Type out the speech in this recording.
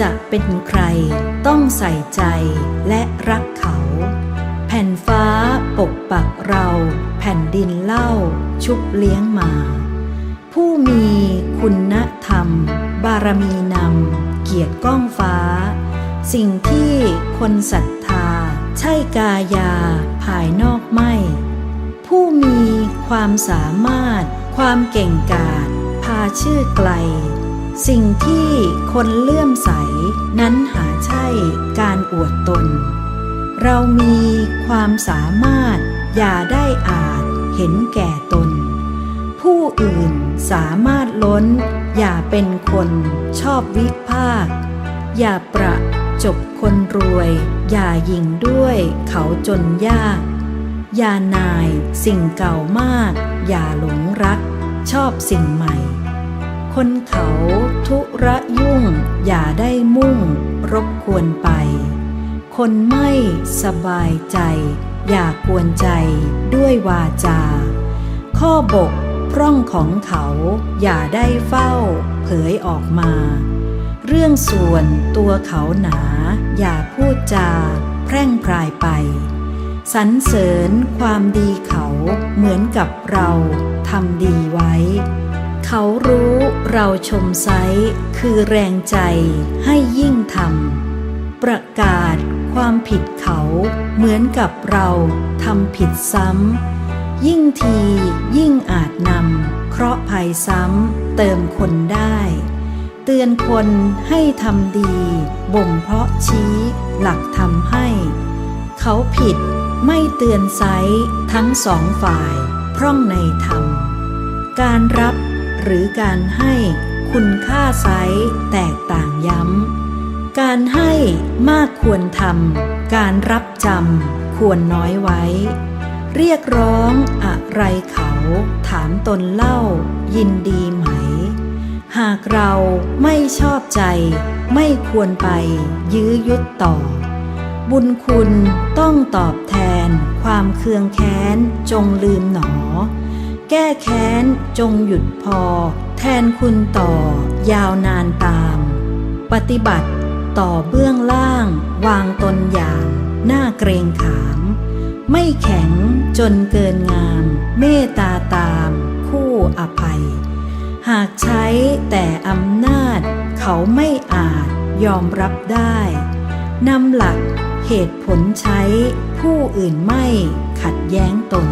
จะเป็นใคร ต้องใส่ใจและรักเขา แผ่นฟ้าปกปักเรา แผ่นดินเล่าชุบเลี้ยงมา ผู้มีคุณธรรม บารมีนำเกียรติก้องฟ้า สิ่งที่คนศรัทธา ใช่กายาภายนอกไม่ ผู้มีความสามารถ ความเก่งกาจพาชื่อไกล สิ่งที่คนเลื่อมใสนั้นหาใช่การอวดตน เรามีความสามารถอย่าได้อาจเห็นแก่ตน ผู้อื่นสามารถล้น อย่าเป็นคนชอบวิพากอย่าประจบคนรวย อย่ายิงด้วยเขาจนยาก อย่านายสิ่งเก่ามาก อย่าหลงรัก ชอบสิ่งใหม่ คนเขาทุระยุ่ง อย่าได้มุ่ง รบกวนไป คนไม่สบายใจ อย่ากวนใจด้วยวาจา ข้อบกพร่องของเขาอย่าได้เฝ้า เผยออกมา เรื่องส่วนตัวเขาหนา อย่าพูดจา แพร่งพรายไปสรรเสริญความดีเขาเหมือนกับเราทำดีไว้ เขารู้เราชมไซคือแรงใจให้ยิ่งทำประกาศความผิดเขาเหมือนกับเราทำผิดซ้ำยิ่งทียิ่งอาจนำเคราะห์ภัยซ้ำเติมคนได้ เตือนคนให้ทำดี บ่มเพาะชี้หลักทำให้ เขาผิดไม่เตือนไซทั้งสองฝ่าย พร่องในธรรม การรับ หรือการให้คุณค่าไซแตกต่างย้ำ การให้มากควรทำการรับจำควรน้อยไว้ เรียกร้องอะไรเขาถามตนเล่า ยินดีไหม หากเราไม่ชอบใจ ไม่ควรไปยื้อยุดต่อ บุญคุณต้องตอบแทน ความเคืองแค้นจงลืมหนอ แก้แค้นจงหยุดพอ แทนคุณต่อ ยาวนานตาม ปฏิบัติต่อเบื้องล่าง วางตนอย่างน่าเกรงขาม ไม่แข็งจนเกินงาม เมตตาตาม คู่อภัย หากใช้แต่อำนาจ เขาไม่อาจยอมรับได้นำหลักเหตุผลใช้ผู้อื่นไม่ขัดแย้งตน